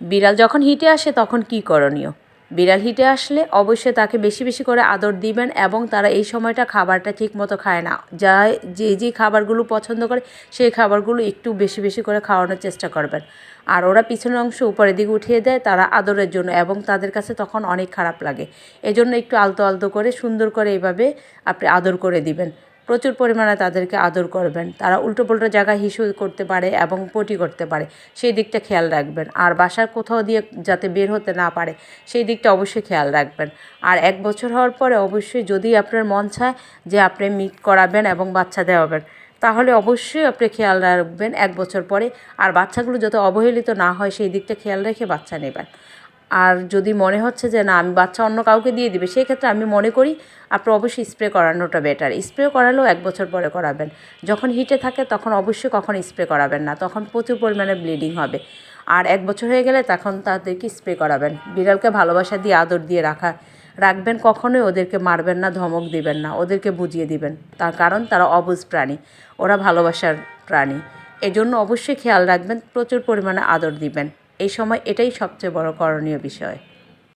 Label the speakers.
Speaker 1: বিড়াল যখন হিটে আসে তখন কি করণীয়? বিড়াল হিটে আসলে অবশ্যই তাকে বেশি বেশি করে আদর দিবেন এবং তারা এই সময়টা খাবারটা ঠিক মতো খায় না। যা যে যে খাবারগুলো পছন্দ করে সেই খাবারগুলো একটু বেশি বেশি করে খাওয়ানোর চেষ্টা করবেন। আর ওরা পিছনের অংশ উপরের দিকে উঠিয়ে দেয় তারা আদরের জন্য এবং তাদের কাছে তখন অনেক খারাপ লাগে। এজন্য একটু আলতো আলতো করে সুন্দর করে এইভাবে আপনি আদর করে দিবেন। প্রচুর পরিমাণে তাদেরকে আদর করবেন। তারা উল্টো পাল্টো জায়গায় হিসু করতে পারে এবং পটি করতে পারে। সেই দিকটা খেয়াল রাখবেন। আর বাসার কোথাও দিয়ে যাতে বের হতে না পারে, সেই দিকটা অবশ্যই খেয়াল রাখবেন। আর এক বছর হওয়ার পরে অবশ্যই যদি আপনার মন চায় যে আপনি মিট করাবেন এবং বাচ্চা দেওয়াবেন, তাহলে অবশ্যই আপনি খেয়াল রাখবেন এক বছর পরে। আর বাচ্চাগুলো যাতে অবহেলিত না হয়, সেই দিকটা খেয়াল রেখে বাচ্চা নেবেন। আর যদি মনে হচ্ছে যে না, আমি বাচ্চা অন্য কাউকে দিয়ে দিবে সেই ক্ষেত্রে আমি মনে করি আপনার অবশ্যই স্প্রে করানোটা বেটার স্প্রে করালেও এক বছর পরে করাবেন। যখন হিটে থাকে, তখন অবশ্যই কখন স্প্রে করাবেন না। তখন প্রচুর পরিমাণে ব্লিডিং হবে। আর এক বছর হয়ে গেলে তখন তাদেরকে স্প্রে করাবেন। বিড়ালকে ভালোবাসা দিয়ে, আদর দিয়ে রাখা, রাখবেন, কখনোই ওদেরকে মারবেন না, ধমক দিবেন না, ওদেরকে বুঝিয়ে দিবেন। তার কারণ, তারা অবুজ প্রাণী। ওরা ভালোবাসার প্রাণী। এজন্য অবশ্যই খেয়াল রাখবেন, প্রচুর পরিমাণে আদর দিবেন। এই সময় এটাই সবচেয়ে বড় করণীয় বিষয়।